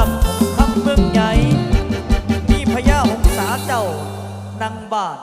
กัคำเมืองใหญ่ มีพญาหงสาเจ้านางบาท